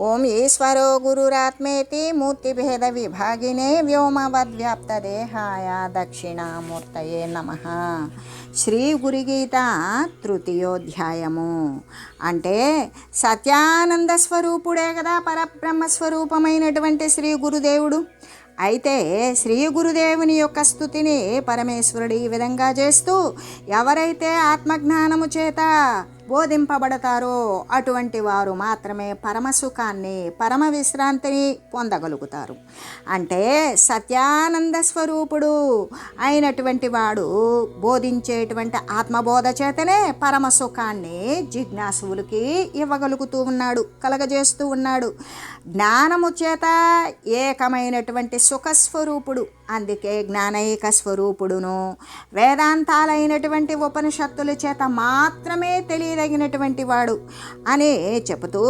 ఓం ఈశ్వరో గురురాత్మేతి మూర్తిభేద విభాగినే వ్యోమవద్వ్యాప్తదేహాయ దక్షిణామూర్తయే నమ. శ్రీ గురుగీత తృతీయోధ్యాయము. అంటే సత్యానంద స్వరూపుడే కదా పరబ్రహ్మ స్వరూపమైనటువంటి శ్రీ గురుదేవుడు. అయితే శ్రీ గురుదేవుని యొక్క స్థుతిని పరమేశ్వరుడు ఈ విధంగా చేస్తూ ఎవరైతే ఆత్మజ్ఞానము చేత బోధింపబడతారో అటువంటి వారు మాత్రమే పరమసుఖాన్ని పరమ విశ్రాంతిని పొందగలుగుతారు. అంటే సత్యానంద స్వరూపుడు అయినటువంటి వాడు బోధించేటువంటి ఆత్మబోధ చేతనే పరమసుఖాన్ని జిజ్ఞాసువులకి ఇవ్వగలుగుతూ ఉన్నాడు కలగజేస్తూ ఉన్నాడు. జ్ఞానము చేత ఏకమైనటువంటి సుఖస్వరూపుడు. అందుకే జ్ఞానైక స్వరూపుడును. వేదాంతాలైనటువంటి ఉపనిషత్తుల చేత మాత్రమే తెలియదగినటువంటి వాడు అని చెబుతూ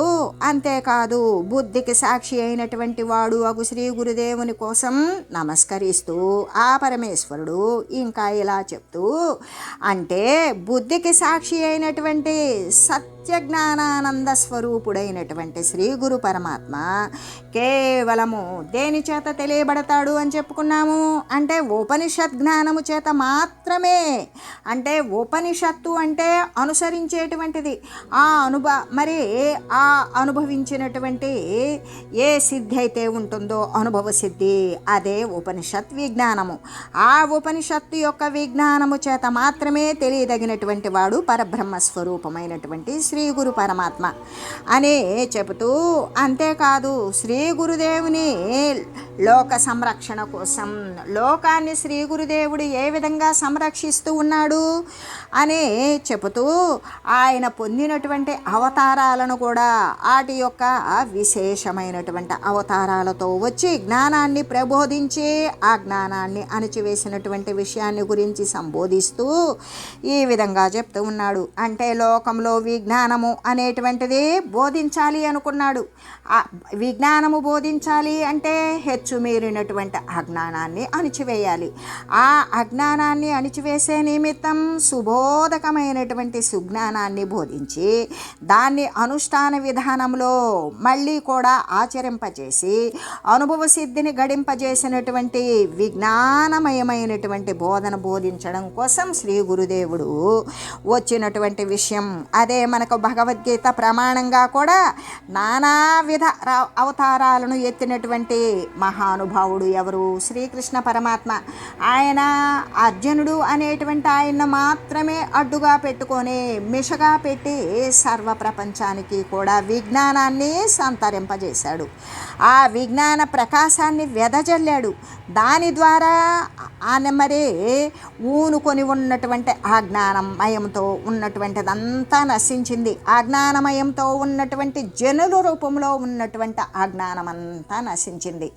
అంతేకాదు బుద్ధికి సాక్షి అయినటువంటి వాడు అగు శ్రీ గురుదేవుని కోసం నమస్కరిస్తూ ఆ పరమేశ్వరుడు ఇంకా ఇలా చెప్తూ అంటే బుద్ధికి సాక్షి అయినటువంటి సత్ జ్ఞానానంద స్వరూపుడైనటువంటి శ్రీ గురు పరమాత్మ కేవలము దేని చేత తెలియబడతాడు అని చెప్పుకున్నాము? అంటే ఉపనిషత్ జ్ఞానము చేత మాత్రమే. అంటే ఉపనిషత్తు అంటే అనుసరించేటువంటిది. ఆ అనుభ మరి ఆ అనుభవించినటువంటి ఏ సిద్ధి అయితే ఉంటుందో అనుభవ సిద్ధి అదే ఉపనిషత్ విజ్ఞానము. ఆ ఉపనిషత్తు యొక్క విజ్ఞానము చేత మాత్రమే తెలియదగినటువంటి వాడు పరబ్రహ్మ స్వరూపమైనటువంటి శ్రీ గురు పరమాత్మ అని చెబుతూ అంతేకాదు శ్రీ గురుదేవుని లోక సంరక్షణ కోసం. లోకాన్ని శ్రీ గురుదేవుడు ఏ విధంగా సంరక్షిస్తూ ఉన్నాడు అని చెబుతూ ఆయన పొందినటువంటి అవతారాలను కూడా వాటి యొక్క విశేషమైనటువంటి అవతారాలతో వచ్చి జ్ఞానాన్ని ప్రబోధించి ఆ జ్ఞానాన్ని అణచివేసినటువంటి విషయాన్ని గురించి సంబోధిస్తూ ఈ విధంగా చెప్తూ ఉన్నాడు. అంటే లోకంలో విజ్ఞానము అనేటువంటిది బోధించాలి అనుకున్నాడు. విజ్ఞానము బోధించాలి అంటే హెచ్చు మీరినటువంటి అజ్ఞానాన్ని అణిచివేయాలి. ఆ అజ్ఞానాన్ని అణిచివేసే నిమిత్తం సుబోధకమైనటువంటి సుజ్ఞానాన్ని బోధించి దాన్ని అనుష్ఠాన విధానంలో మళ్ళీ కూడా ఆచరింపజేసి అనుభవ సిద్ధిని గడింపజేసినటువంటి విజ్ఞానమయమైనటువంటి బోధన బోధించడం కోసం శ్రీ గురుదేవుడు వచ్చినటువంటి విషయం. అదే మనకు భగవద్గీత ప్రమాణంగా కూడా నానావిధ అవతారాలను ఎత్తినటువంటి మహానుభావుడు ఎవరు? శ్రీకృష్ణ పరమాత్మ. ఆయన అర్జునుడు అనేటువంటి ఆయన మాత్రమే అడ్డుగా పెట్టుకొని మిషగా పెట్టి సర్వ ప్రపంచానికి కూడా విజ్ఞానాన్ని సంతరింపజేశాడు. ఆ విజ్ఞాన ప్రకాశాన్ని వెదజల్లాడు. దాని ద్వారా ఆయన మరి ఊనుకొని ఉన్నటువంటి అజ్ఞానమయంతో జ్ఞానమయంతో ఉన్నటువంటిదంతా నశించింది. అజ్ఞానమయంతో ఉన్నటువంటి జనుల రూపంలో ఉన్నటువంటి అజ్ఞానమంతా నశించింది.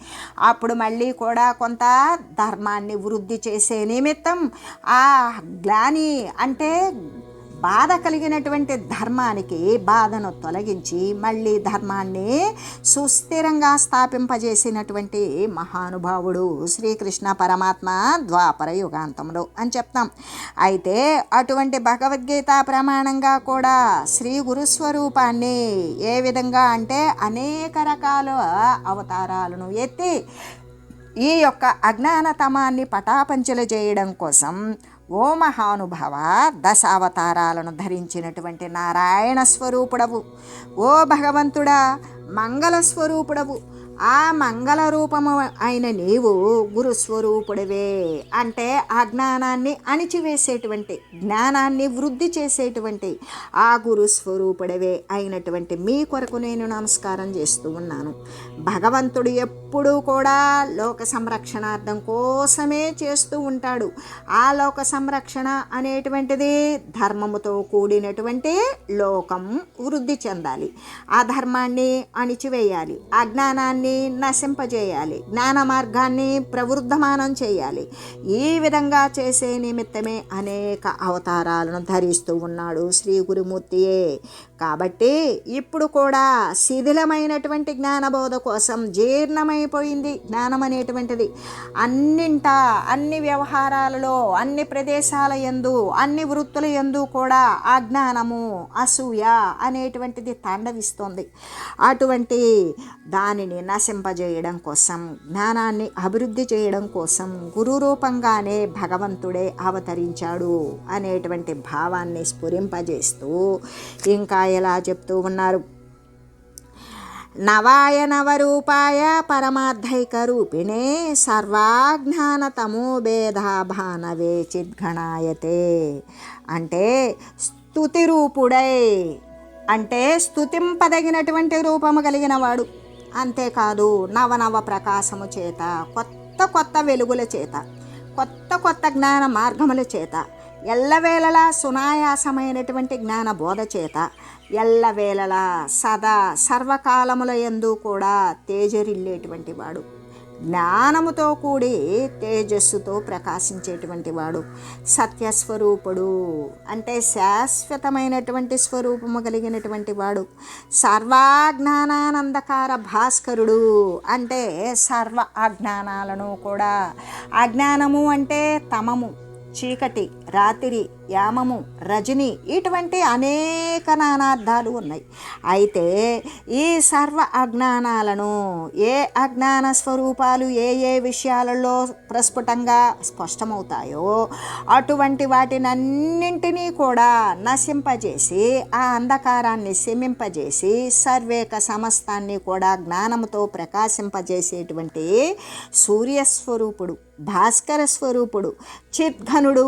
అప్పుడు మళ్ళీ కూడా కొంత ధర్మాన్ని వృద్ధి చేసే నిమిత్తం ఆ గ్లాని అంటే బాధ కలిగినటువంటి ధర్మానికి బాధను తొలగించి మళ్ళీ ధర్మాన్ని సుస్థిరంగా స్థాపింపజేసినటువంటి మహానుభావుడు శ్రీకృష్ణ పరమాత్మ ద్వాపర యుగాంతంలో అని చెప్తాం. అయితే అటువంటి భగవద్గీత ప్రమాణంగా కూడా శ్రీ గురుస్వరూపాన్ని ఏ విధంగా అంటే అనేక రకాల అవతారాలను ఎత్తి ఈ యొక్క అజ్ఞానతమాన్ని పటాపంచలు చేయడం కోసం ఓ మహానుభవ దశావతారాలను ధరించినటువంటి నారాయణ స్వరూపుడవు. ఓ భగవంతుడా మంగళ స్వరూపుడవు. ఆ మంగళ రూపము అయిన నీవు గురుస్వరూపుడివే అంటే ఆ జ్ఞానాన్ని అణిచివేసేటువంటి జ్ఞానాన్ని వృద్ధి చేసేటువంటి ఆ గురుస్వరూపుడివే అయినటువంటి మీ కొరకు నేను నమస్కారం చేస్తూ ఉన్నాను. భగవంతుడు ఎప్పుడూ కూడా లోక సంరక్షణార్థం కోసమే చేస్తూ ఉంటాడు. ఆ లోక సంరక్షణ అనేటువంటిది ధర్మముతో కూడినటువంటి లోకం వృద్ధి చెందాలి. ఆ ధర్మాన్ని అణిచివేయాలి. అజ్ఞానాన్ని జ్ఞానాన్ని నశింపజేయాలి జ్ఞాన మార్గాన్ని ప్రవృద్ధమానం చేయాలి. ఈ విధంగా చేసే నిమిత్తమే అనేక అవతారాలను ధరిస్తూ ఉన్నాడు శ్రీ గురుమూర్తియే. కాబట్టి ఇప్పుడు కూడా శిథిలమైనటువంటి జ్ఞానబోధ కోసం జీర్ణమైపోయింది జ్ఞానం అనేటువంటిది అన్నింట అన్ని వ్యవహారాలలో అన్ని ప్రదేశాల ఎందు అన్ని వృత్తుల ఎందు కూడా అజ్ఞానము అసూయ అనేటువంటిది తాండవిస్తోంది. అటువంటి దానిని నశింపజేయడం కోసం జ్ఞానాన్ని అభివృద్ధి చేయడం కోసం గురు రూపంగానే భగవంతుడే అవతరించాడు అనేటువంటి భావాన్ని స్ఫురింపజేస్తూ ఇంకా ఎలా చెప్తూ ఉన్నారు. నవాయ నవరూపాయ పరమార్థైక రూపిణే సర్వాజ్ఞానతమో భేదాభానవే చిద్గణాయతే. అంటే స్తుతి రూపుడై అంటే స్తుతింపదగినటువంటి రూపము కలిగిన వాడు అంతేకాదు నవనవ ప్రకాశము చేత కొత్త కొత్త వెలుగుల చేత కొత్త కొత్త జ్ఞాన మార్గముల చేత ఎల్లవేళలా సునాయాసమైనటువంటి జ్ఞాన బోధ చేత ఎల్లవేళలా సదా సర్వకాలముల ఎందు కూడా తేజరిల్లేటువంటి వాడు. జ్ఞానముతో కూడి తేజస్సుతో ప్రకాశించేటువంటి వాడు. సత్యస్వరూపుడు అంటే శాశ్వతమైనటువంటి స్వరూపము కలిగినటువంటి వాడు. సర్వాజ్ఞానానందకార భాస్కరుడు అంటే సర్వ అజ్ఞానాలను కూడా. అజ్ఞానము అంటే తమము చీకటి రాత్రి యామము రజని ఇటువంటి అనేక నానార్థాలు ఉన్నాయి. అయితే ఈ సర్వ అజ్ఞానాలను ఏ అజ్ఞాన స్వరూపాలు ఏ ఏ విషయాలలో ప్రస్ఫుటంగా స్పష్టమవుతాయో అటువంటి వాటినన్నింటినీ కూడా నశింపజేసి ఆ అంధకారాన్ని శమింపజేసి సర్వేక సమస్తాన్ని కూడా జ్ఞానముతో ప్రకాశింపజేసేటువంటి సూర్యస్వరూపుడు భాస్కర స్వరూపుడు చిద్ఘనుడు.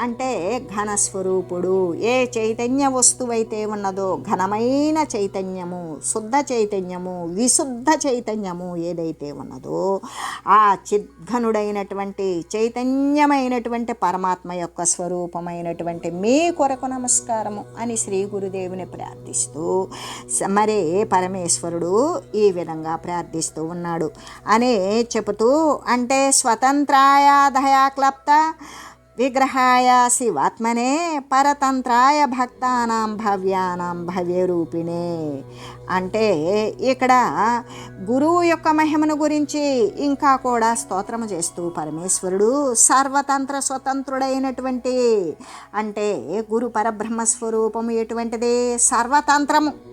అంటే ఘనస్వరూపుడు. ఏ చైతన్య వస్తువైతే ఉన్నదో ఘనమైన చైతన్యము శుద్ధ చైతన్యము విశుద్ధ చైతన్యము ఏదైతే ఉన్నదో ఆ చిద్ఘనుడైనటువంటి చైతన్యమైనటువంటి పరమాత్మ యొక్క స్వరూపమైనటువంటి మీ కొరకు నమస్కారము అని శ్రీ గురుదేవుని ప్రార్థిస్తూ స- పరమేశ్వరుడు ఈ విధంగా ప్రార్థిస్తూ ఉన్నాడు. అని చెబుతూ అంటే స్వతంత్రాయ దయాక్లప్త విగ్రహాయ శివాత్మనే పరతంత్రాయ భక్తానాం భవ్యానాం భవ్యరూపిణే అంటే ఇక్కడ గురువు యొక్క మహిమను గురించి ఇంకా కూడా స్తోత్రము చేస్తూ పరమేశ్వరుడు సర్వతంత్ర స్వతంత్రుడైనటువంటి అంటే గురు పరబ్రహ్మ స్వరూపము ఎటువంటిది? సర్వతంత్రము.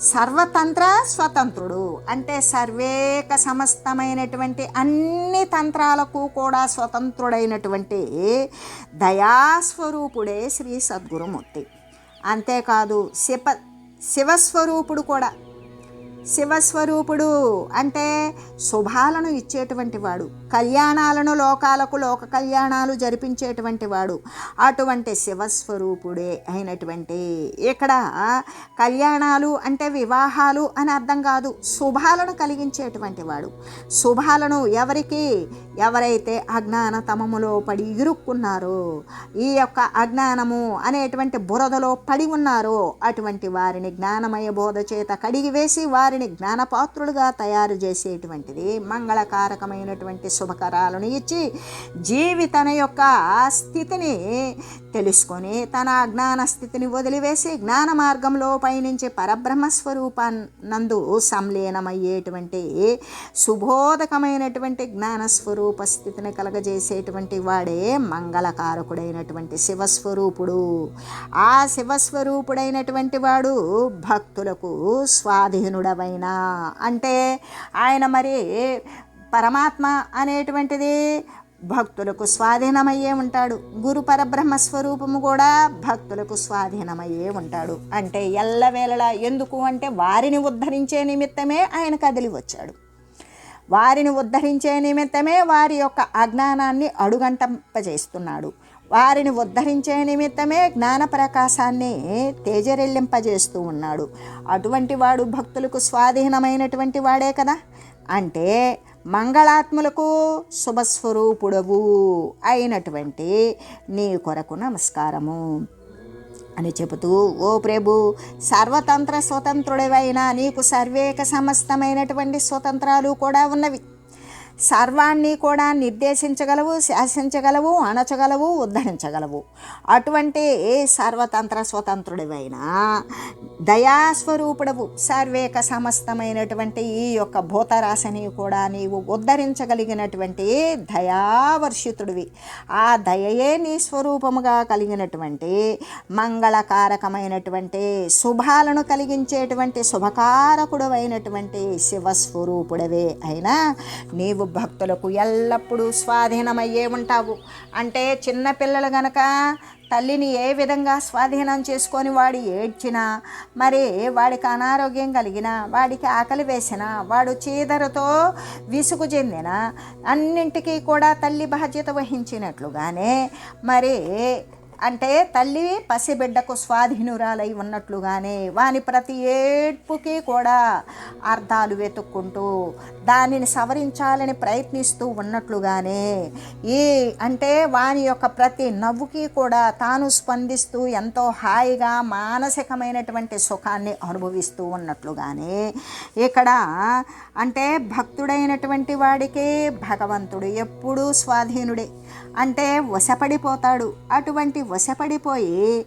సర్వతంత్ర స్వతంత్రుడు. అంటే సర్వేక సమస్తమైనటువంటి అన్ని తంత్రాలకు కూడా స్వతంత్రుడైనటువంటి దయాస్వరూపుడే శ్రీ సద్గురుమూర్తి. అంతేకాదు శివ శివస్వరూపుడు కూడా. శివస్వరూపుడు అంటే శుభాలను ఇచ్చేటువంటి వాడు కళ్యాణాలను లోకాలకు లోక కళ్యాణాలు జరిపించేటువంటి వాడు. అటువంటి శివస్వరూపుడే అయినటువంటి ఇక్కడ కళ్యాణాలు అంటే వివాహాలు అని అర్థం కాదు శుభాలను కలిగించేటువంటి వాడు. శుభాలను ఎవరికి ఎవరైతే అజ్ఞాన తమములో పడి ఇరుక్కున్నారో ఈ యొక్క అజ్ఞానము అనేటువంటి బురదలో పడి ఉన్నారో అటువంటి వారిని జ్ఞానమయ బోధ చేత కడిగి వేసి వారిని జ్ఞానపాత్రులుగా తయారు చేసేటువంటిది మంగళకారకమైనటువంటి శుభకరాలను ఇచ్చి జీవి తన యొక్క స్థితిని తెలుసుకొని తన అజ్ఞాన స్థితిని వదిలివేసి జ్ఞాన మార్గంలో పయనించే పరబ్రహ్మ స్వరూపానందు సంలీనమయ్యేటువంటి శుభోదకమైనటువంటి జ్ఞాన స్వరూప స్థితిని కలగజేసేటువంటి వాడే మంగళకారకుడైనటువంటి శివస్వరూపుడు. ఆ శివస్వరూపుడైనటువంటి వాడు భక్తులకు స్వాధీనుడవైన అంటే ఆయన మరి పరమాత్మ అనేటువంటిది భక్తులకు స్వాధీనమయ్యే ఉంటాడు. గురు పరబ్రహ్మ స్వరూపము కూడా భక్తులకు స్వాధీనమయ్యే ఉంటాడు. అంటే ఎల్లవేళలా ఎందుకు అంటే వారిని ఉద్ధరించే నిమిత్తమే ఆయన కదిలి వచ్చాడు. వారిని ఉద్ధరించే నిమిత్తమే వారి యొక్క అజ్ఞానాన్ని అడుగంటింపజేస్తున్నాడు. వారిని ఉద్ధరించే నిమిత్తమే జ్ఞాన ప్రకాశాన్ని తేజరెల్లింపజేస్తూ ఉన్నాడు. అటువంటి వాడు భక్తులకు స్వాధీనమైనటువంటి వాడే కదా? అంటే మంగళాత్ములకు శుభస్వరూపుడవు అయినటువంటి నీ కొరకు నమస్కారము. అని చెబుతూ ఓ ప్రభు సర్వతంత్ర స్వతంత్రుడివైన నీకు సర్వేక సమస్తమైనటువంటి స్వతంత్రాలు కూడా ఉన్నవి. సర్వాన్ని కూడా నిర్దేశించగలవు శాసించగలవు అణచగలవు ఉద్ధరించగలవు. అటువంటి ఏ సర్వతంత్ర స్వతంత్రుడివైనా దయాస్వరూపుడవు. సర్వేక సమస్తమైనటువంటి ఈ యొక్క భూతరాశిని కూడా నీవు ఉద్ధరించగలిగినటువంటి దయావర్షితుడివి. ఆ దయయే నీ స్వరూపముగా కలిగినటువంటి మంగళకారకమైనటువంటి శుభాలను కలిగించేటువంటి శుభకారకుడు అయినటువంటి శివస్వరూపుడవే అయినా నీవు భక్తులకు ఎల్లప్పుడూ స్వాధీనమయ్యే ఉంటావు. అంటే చిన్నపిల్లలు గనక తల్లిని ఏ విధంగా స్వాధీనం చేసుకొని వాడు ఏడ్చినా మరి వాడికి అనారోగ్యం కలిగినా వాడికి ఆకలి వేసినా వాడు చీదరతో విసుగు చెందిన అన్నింటికీ కూడా తల్లి బాధ్యత వహించినట్లుగానే మరి అంటే తల్లి పసిబిడ్డకు స్వాధీనురాలై ఉన్నట్లుగానే వాని ప్రతి ఏడ్పుకి కూడా అర్థాలు వెతుక్కుంటూ దానిని సవరించాలని ప్రయత్నిస్తూ ఉన్నట్లుగానే ఈ అంటే వాని యొక్క ప్రతి నవ్వుకి కూడా తాను స్పందిస్తూ ఎంతో హాయిగా మానసికమైనటువంటి సుఖాన్ని అనుభవిస్తూ ఉన్నట్లుగానే ఇక్కడ అంటే భక్తుడైనటువంటి వాడికి భగవంతుడు ఎప్పుడూ స్వాధీనుడే. అంటే వశపడిపోతాడు. అటువంటి వశపడిపోయి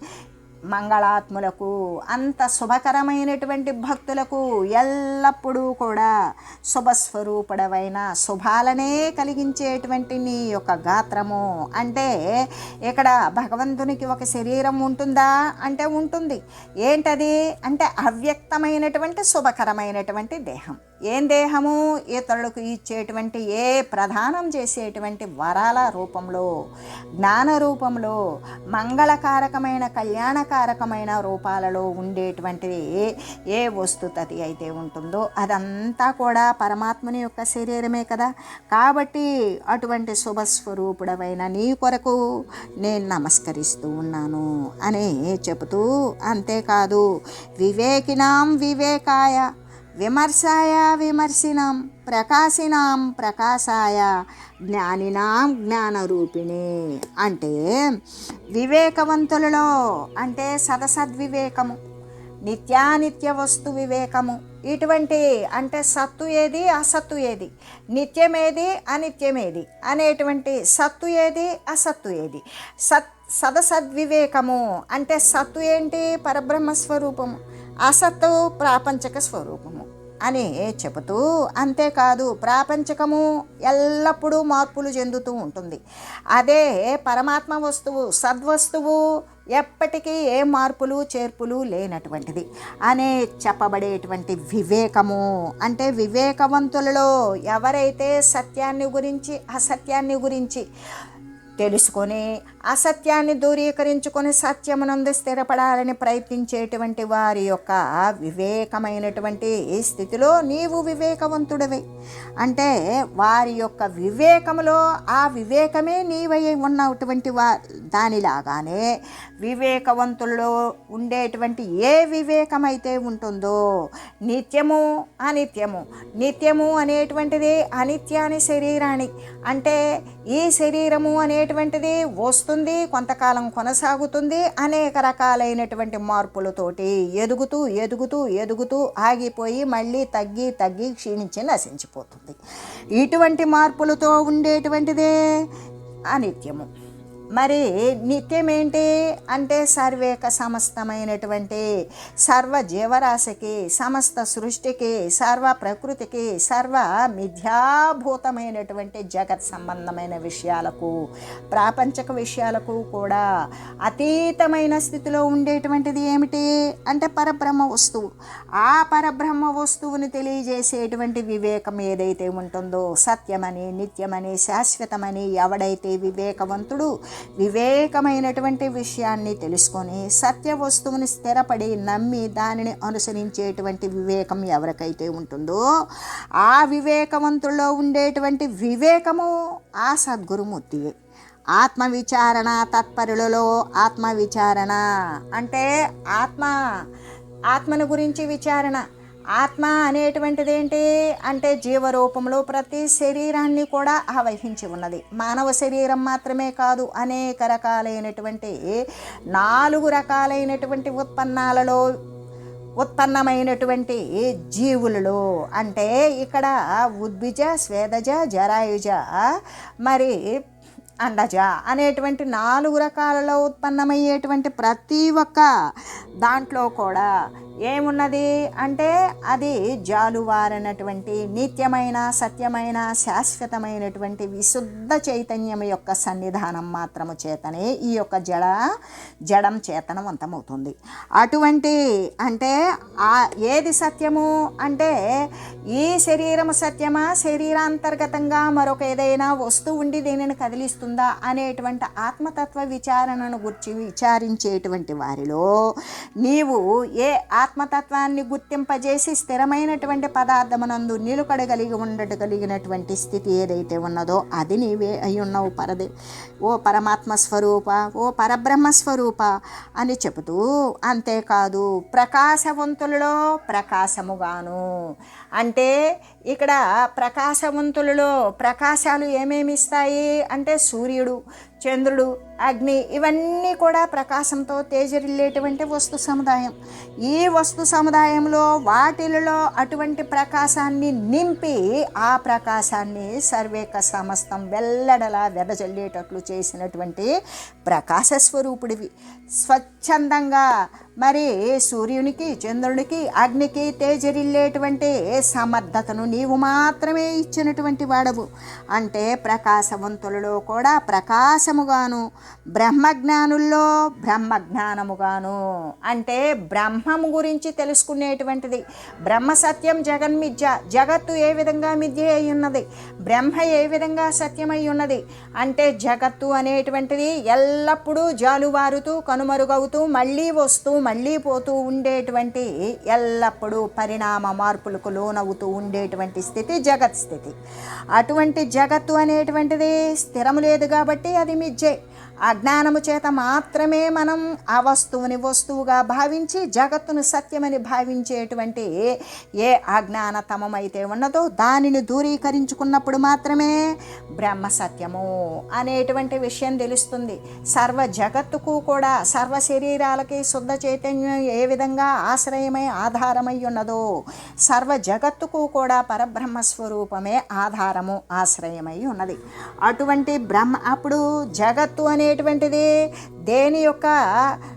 మంగళాత్ములకు అంత శుభకరమైనటువంటి భక్తులకు ఎల్లప్పుడూ కూడా శుభస్వరూపుడవైన శుభాలనే కలిగించేటువంటి నీ యొక్క గాత్రము. అంటే ఇక్కడ భగవంతునికి ఒక శరీరం ఉంటుందా? అంటే ఉంటుంది. ఏంటది? అంటే అవ్యక్తమైనటువంటి శుభకరమైనటువంటి దేహం. ఏం దేహము? ఇతరులకు ఇచ్చేటువంటి ఏ ప్రధానం చేసేటువంటి వరాల రూపంలో జ్ఞాన రూపంలో మంగళకారకమైన కళ్యాణకారకమైన రూపాలలో ఉండేటువంటిది ఏ వస్తుతది అయితే ఉంటుందో అదంతా కూడా పరమాత్మని యొక్క శరీరమే కదా. కాబట్టి అటువంటి శుభస్వరూపుడమైన నీ కొరకు నేను నమస్కరిస్తూ ఉన్నాను అని చెబుతూ అంతేకాదు వివేకినాం వివేకాయ. విమర్శాయ విమర్శినాం ప్రకాశినాం ప్రకాశాయ జ్ఞానినాం జ్ఞానరూపిణి. అంటే వివేకవంతులలో అంటే సదసద్వివేకము నిత్యానిత్య వస్తు వివేకము. ఇటువంటి అంటే సత్తు ఏది అసత్తు ఏది? నిత్యమేది అనిత్యమేది? అనేటువంటి సత్తు ఏది అసత్తు ఏది? సత్ సదసద్వివేకము. అంటే సత్తు ఏంటి? పరబ్రహ్మ స్వరూపము అసత్తు ప్రాపంచక స్వరూపము. అని చెబుతూ అంతేకాదు ప్రాపంచకము ఎల్లప్పుడూ మార్పులు చెందుతూ ఉంటుంది. అదే పరమాత్మ వస్తువు సద్వస్తువు ఎప్పటికీ ఏ మార్పులు చేర్పులు లేనటువంటిది. అనే చెప్పబడేటువంటి వివేకము అంటే వివేకవంతులలో ఎవరైతే సత్యాన్ని గురించి అసత్యాన్ని గురించి తెలుసుకొని అసత్యాన్ని దూరీకరించుకొని సత్యమునందు స్థిరపడాలని ప్రయత్నించేటువంటి వారి యొక్క వివేకమైనటువంటి స్థితిలో నీవు వివేకవంతుడవే. అంటే వారి యొక్క వివేకములో ఆ వివేకమే నీవై ఉన్నటువంటి వా దానిలాగానే వివేకవంతుల్లో ఉండేటువంటి ఏ వివేకమైతే ఉంటుందో నిత్యము అనిత్యము. నిత్యము అనేటువంటిది అనిత్యాని శరీరాన్ని. అంటే ఈ శరీరము అనేటువంటిది వస్తుంది కొంతకాలం కొనసాగుతుంది అనేక రకాలైనటువంటి మార్పులతోటి ఎదుగుతూ ఎదుగుతూ ఎదుగుతూ ఆగిపోయి మళ్ళీ తగ్గి తగ్గి క్షీణించి నశించిపోతుంది. ఇటువంటి మార్పులతో ఉండేటువంటిదే అనిత్యము. మరి నిత్యం ఏంటి? అంటే సర్వేక సమస్తమైనటువంటి సర్వ జీవరాశికి సమస్త సృష్టికి సర్వ ప్రకృతికి సర్వ మిథ్యాభూతమైనటువంటి జగత్ సంబంధమైన విషయాలకు ప్రాపంచక విషయాలకు కూడా అతీతమైన స్థితిలో ఉండేటువంటిది ఏమిటి? అంటే పరబ్రహ్మ వస్తువు. ఆ పరబ్రహ్మ వస్తువుని తెలియజేసేటువంటి వివేకం ఏదైతే ఉంటుందో సత్యమని నిత్యమని శాశ్వతమని ఎవడైతే వివేకవంతుడు వివేకమైనటువంటి విషయాన్ని తెలుసుకొని సత్య వస్తువుని స్థిరపడి నమ్మి దానిని అనుసరించేటువంటి వివేకం ఎవరికైతే ఉంటుందో ఆ వివేకవంతుల్లో ఉండేటువంటి వివేకము ఆ సద్గురుమూర్తియే. ఆత్మవిచారణ తత్పరులలో ఆత్మవిచారణ అంటే ఆత్మ ఆత్మను గురించి విచారణ ఆత్మ అనేటువంటిది ఏంటి అంటే జీవరూపంలో ప్రతి శరీరాన్ని కూడా ఆవహించి ఉన్నది. మానవ శరీరం మాత్రమే కాదు అనేక రకాలైనటువంటి నాలుగు రకాలైనటువంటి ఉత్పన్నాలలో ఉత్పన్నమైనటువంటి జీవులలో. అంటే ఇక్కడ ఉద్భిజ స్వేదజ జరాయుజ మరి అండజ అనేటువంటి నాలుగు రకాలలో ఉత్పన్నమయ్యేటువంటి ప్రతి ఒక్క దాంట్లో కూడా ఏమున్నది? అంటే అది జాలువారనటువంటి నిత్యమైన సత్యమైన శాశ్వతమైనటువంటి విశుద్ధ చైతన్యం యొక్క సన్నిధానం మాత్రము చేతనే ఈ యొక్క జడ జడం చేతనవంతమవుతుంది. అటువంటి అంటే ఆ ఏది సత్యము? అంటే ఈ శరీరము సత్యమా? శరీరాంతర్గతంగా మరొక ఏదైనా వస్తువు ఉండి దీనిని కదిలిస్తుందా? అనేటువంటి ఆత్మతత్వ విచారణను గురించి విచారించేటువంటి వారిలో నీవు ఏ ఆత్మతత్వాన్ని గుర్తింపజేసి స్థిరమైనటువంటి పదార్థమునందు నిలుకడగలిగి ఉండగలిగినటువంటి స్థితి ఏదైతే ఉన్నదో అది నీవే అయి ఉన్నావు పరదే. ఓ పరమాత్మ స్వరూప ఓ పరబ్రహ్మ స్వరూప అని చెబుతూ అంతేకాదు ప్రకాశవంతులలో ప్రకాశముగాను. అంటే ఇక్కడ ప్రకాశవంతులలో ప్రకాశాలు ఏమేమి ఇస్తాయి? అంటే సూర్యుడు చంద్రుడు అగ్ని ఇవన్నీ కూడా ప్రకాశంతో తేజరిల్లేటువంటి వస్తు సముదాయం. ఈ వస్తు సముదాయంలో వాటిలలో అటువంటి ప్రకాశాన్ని నింపి ఆ ప్రకాశాన్ని సర్వేక సమస్తం వెల్లడలా వెదజల్లేటట్లు చేసినటువంటి ప్రకాశ స్వరూపుడివి. స్వచ్ఛందంగా మరి సూర్యునికి చంద్రునికి అగ్నికి తేజరిల్లేటువంటి సమర్థతను నీవు మాత్రమే ఇచ్చినటువంటి వాడవు. అంటే ప్రకాశవంతులలో కూడా ప్రకాశముగాను బ్రహ్మజ్ఞానుల్లో బ్రహ్మజ్ఞానముగాను. అంటే బ్రహ్మము గురించి తెలుసుకునేటువంటిది. బ్రహ్మ సత్యం జగన్మిథ్య జగత్తు ఏ విధంగా మిథ్య అయి ఉన్నది? బ్రహ్మ ఏ విధంగా సత్యమై ఉన్నది? అంటే జగత్తు అనేటువంటిది ఎల్లప్పుడూ జాలువారుతూ కనుమరుగవుతూ మళ్ళీ వస్తూ మళ్ళీ పోతూ ఉండేటువంటి ఎల్లప్పుడూ పరిణామ మార్పులకు లోనవుతూ ఉండేటువంటి స్థితి జగత్ స్థితి. అటువంటి జగత్తు అనేటువంటిది స్థిరము లేదు కాబట్టి అది మిజ్జే. అజ్ఞానము చేత మాత్రమే మనం ఆ వస్తువుని వస్తువుగా భావించి జగత్తును సత్యమని భావించేటువంటి ఏ అజ్ఞానతమమైతే ఉన్నదో దానిని దూరీకరించుకున్నప్పుడు మాత్రమే బ్రహ్మ సత్యము అనేటువంటి విషయం తెలుస్తుంది. సర్వ జగత్తుకు కూడా సర్వ శరీరాలకి శుద్ధ చైతన్యం ఏ విధంగా ఆశ్రయమై ఆధారమై ఉన్నదో సర్వ జగత్తుకు కూడా పరబ్రహ్మ స్వరూపమే ఆధారము ఆశ్రయమై ఉన్నది. అటువంటి బ్రహ్మ అప్పుడు జగత్తు అనేటువంటిది దేని యొక్క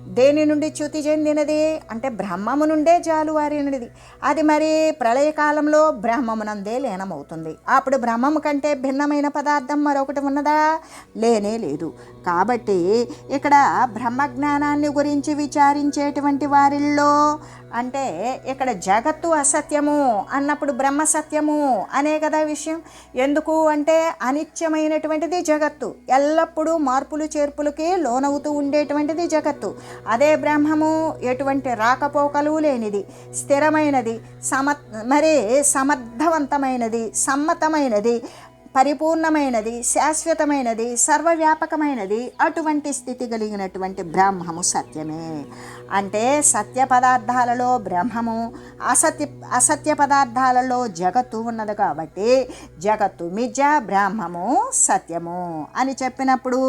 దేని నుండి చ్యుతి చెందినది? అంటే బ్రహ్మము నుండే జాలువారినది అది మరి ప్రళయకాలంలో బ్రహ్మమునందే లీనమవుతుంది. అప్పుడు బ్రహ్మము కంటే భిన్నమైన పదార్థం మరొకటి ఉన్నదా? లేనే లేదు. కాబట్టి ఇక్కడ బ్రహ్మజ్ఞానాన్ని గురించి విచారించేటువంటి వారిల్లో అంటే ఇక్కడ జగత్తు అసత్యము అన్నప్పుడు బ్రహ్మ సత్యము అనే కదా విషయం. ఎందుకు అంటే అనిత్యమైనటువంటిది జగత్తు. ఎల్లప్పుడూ మార్పులు చేర్పులకి లోనవుతూ ఉండేటువంటిది జగత్తు. అదే బ్రహ్మము ఎటువంటి రాకపోకలు లేనిది స్థిరమైనది సమ మరి సమర్థవంతమైనది సమ్మతమైనది పరిపూర్ణమైనది శాశ్వతమైనది సర్వవ్యాపకమైనది అటువంటి స్థితి కలిగినటువంటి బ్రహ్మము సత్యమే. అంటే సత్య పదార్థాలలో బ్రహ్మము అసత్య అసత్య పదార్థాలలో జగత్తు ఉన్నది కాబట్టి జగత్తు మిజ బ్రహ్మము సత్యము అని చెప్పినప్పుడు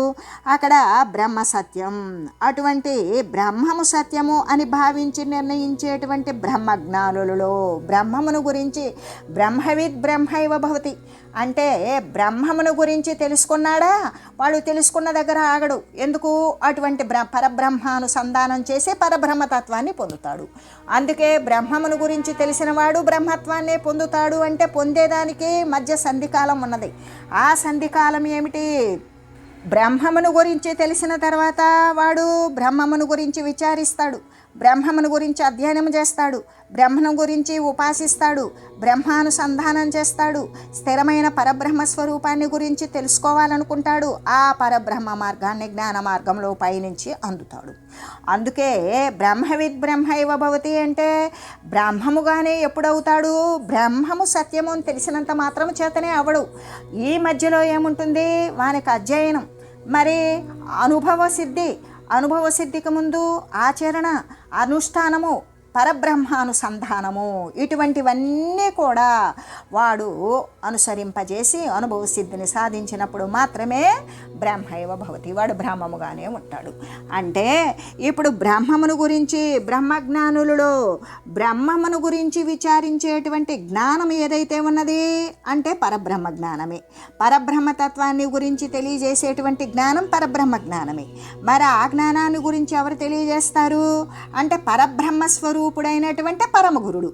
అక్కడ బ్రహ్మ సత్యం అటువంటి బ్రహ్మము సత్యము అని భావించి నిర్ణయించేటువంటి బ్రహ్మజ్ఞానులలో బ్రహ్మమును గురించి బ్రహ్మవిద్ బ్రహ్మైవ భవతి. అంటే బ్రహ్మమును గురించి తెలుసుకున్నాడా? వాడు తెలుసుకున్న దగ్గర ఆగడు. ఎందుకు? అటువంటి బ్ర పరబ్రహ్మానుసంధానం చేసే పరబ్రహ్మతత్వాన్ని పొందుతాడు. అందుకే బ్రహ్మమును గురించి తెలిసిన వాడు బ్రహ్మత్వాన్నే పొందుతాడు అంటే పొందేదానికి మధ్య సంధికాలం ఉన్నది. ఆ సంధికాలం ఏమిటి? బ్రహ్మమును గురించి తెలిసిన తర్వాత వాడు బ్రహ్మమును గురించి విచారిస్తాడు. బ్రహ్మమును గురించి అధ్యయనం చేస్తాడు. బ్రహ్మను గురించి ఉపాసిస్తాడు. బ్రహ్మానుసంధానం చేస్తాడు. స్థిరమైన పరబ్రహ్మ స్వరూపాన్ని గురించి తెలుసుకోవాలనుకుంటాడు. ఆ పరబ్రహ్మ మార్గాన్ని జ్ఞాన మార్గంలో పయనించి అందుతాడు. అందుకే బ్రహ్మవిద్ బ్రహ్మ భవతి అంటే బ్రహ్మముగానే ఎప్పుడవుతాడు? బ్రహ్మము సత్యము అని తెలిసినంత మాత్రం చేతనే అవడు. ఈ మధ్యలో ఏముంటుంది? వానికి అధ్యయనం. మరి అనుభవ సిద్ధి. అనుభవ సిద్ధికి ముందు ఆచరణ అనుష్ఠానము పరబ్రహ్మానుసంధానము. ఇటువంటివన్నీ కూడా వాడు అనుసరింపజేసి అనుభవ సిద్ధిని సాధించినప్పుడు మాత్రమే బ్రహ్మైవ భవతి. వాడు బ్రహ్మముగానే ఉంటాడు. అంటే ఇప్పుడు బ్రహ్మమును గురించి బ్రహ్మజ్ఞానులలో బ్రహ్మమును గురించి విచారించేటువంటి జ్ఞానం ఏదైతే ఉన్నది అంటే పరబ్రహ్మ జ్ఞానమే పరబ్రహ్మ తత్వాన్ని గురించి తెలియజేసేటువంటి జ్ఞానం పరబ్రహ్మ జ్ఞానమే మరి ఆ జ్ఞానాన్ని గురించి ఎవరు తెలియజేస్తారు? అంటే పరబ్రహ్మ స్వరూపుడైనటువంటి పరమగురుడు.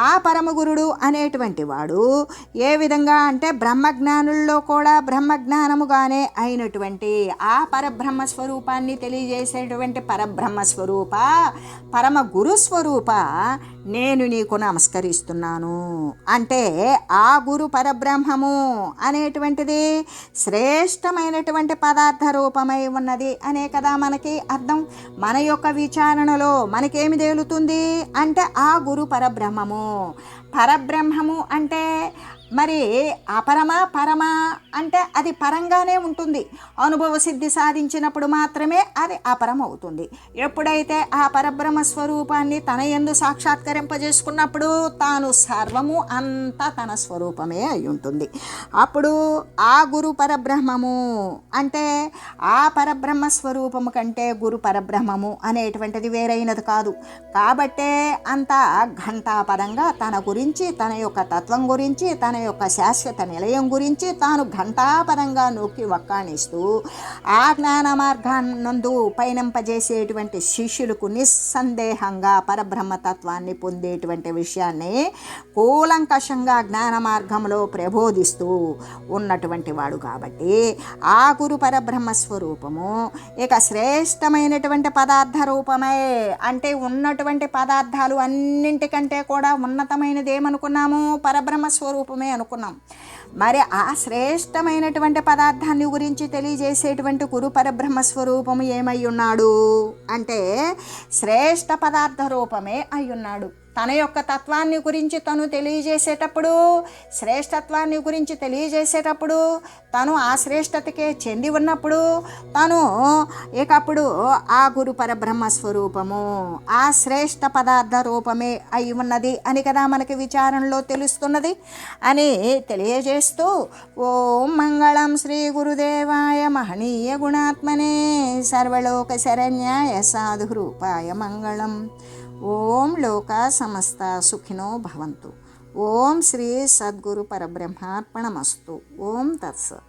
ఆ పరమగురుడు అనేటువంటి వాడు ఏ విధంగా అంటే బ్రహ్మజ్ఞానుల్లో కూడా బ్రహ్మజ్ఞానముగానే అయినటువంటి ఆ పరబ్రహ్మ స్వరూపాన్ని తెలియజేసేటువంటి పరబ్రహ్మ స్వరూప పరమ గురు స్వరూప నేను నీకు నమస్కరిస్తున్నాను. అంటే ఆ గురు పరబ్రహ్మము అనేటువంటిది శ్రేష్టమైనటువంటి పదార్థ రూపమై ఉన్నది అనే కదా మనకి అర్థం. మన యొక్క విచారణలో మనకేమి తేలుతుంది? అంటే ఆ గురు పరబ్రహ్మము. పరబ్రహ్మము అంటే మరి అపరమ పరమ అంటే అది పరంగానే ఉంటుంది. అనుభవ సిద్ధి సాధించినప్పుడు మాత్రమే అది అపరం అవుతుంది ఎప్పుడైతే ఆ పరబ్రహ్మ స్వరూపాన్ని తన ఎందు సాక్షాత్కరింపజేసుకున్నప్పుడు తాను సర్వము అంతా తన స్వరూపమే అయి ఉంటుంది అప్పుడు ఆ గురు పరబ్రహ్మము అంటే ఆ పరబ్రహ్మ స్వరూపము కంటే గురు పరబ్రహ్మము అనేటువంటిది వేరైనది కాదు. కాబట్టే అంత ఘంటాపరంగా తన గురించి తన యొక్క తత్వం గురించి తన యొక్క శాశ్వత నిలయం గురించి తాను ఘంటాపరంగా నొక్కి వక్కాణిస్తూ ఆ జ్ఞాన మార్గానందు పయనింపజేసేటువంటి శిష్యులకు నిస్సందేహంగా పరబ్రహ్మతత్వాన్ని పొందేటువంటి విషయాన్ని కూలంకషంగా జ్ఞాన మార్గంలో ప్రబోధిస్తూ ఉన్నటువంటి వాడు కాబట్టి ఆ గురు పరబ్రహ్మ స్వరూపము ఇక శ్రేష్టమైనటువంటి పదార్థ రూపమే. అంటే ఉన్నటువంటి పదార్థాలు అన్నింటికంటే కూడా ఉన్నతమైనది ఏమనుకున్నాము పరబ్రహ్మ స్వరూపమే. అనుకున్నాం. మరి ఆ శ్రేష్టమైనటువంటి పదార్థాన్ని గురించి తెలియజేసేటువంటి గురు పరబ్రహ్మ స్వరూపము ఏమై ఉన్నాడు? అంటే శ్రేష్ట పదార్థ రూపమే అయ్యున్నాడు. ఉన్నాడు తన యొక్క తత్వాన్ని గురించి తను తెలియజేసేటప్పుడు శ్రేష్టత్వాన్ని గురించి తెలియజేసేటప్పుడు తను ఆ శ్రేష్టతకే చెంది ఉన్నప్పుడు తను ఇకప్పుడు ఆ గురు పరబ్రహ్మ స్వరూపము ఆ శ్రేష్ట పదార్థ రూపమే అయి ఉన్నది అని కదా మనకి విచారణలో తెలుస్తున్నది. అని తెలియజేస్తూ ఓం మంగళం శ్రీ గురుదేవాయ మహనీయ గుణాత్మనే సర్వలోక శరణ్యాయ సాధు రూపాయ మంగళం. ఓం లోకా సమస్త సుఖినో భవంతు ఓం శ్రీ సద్గురు పరబ్రహ్మార్పణమస్తు ఓం తత్సత్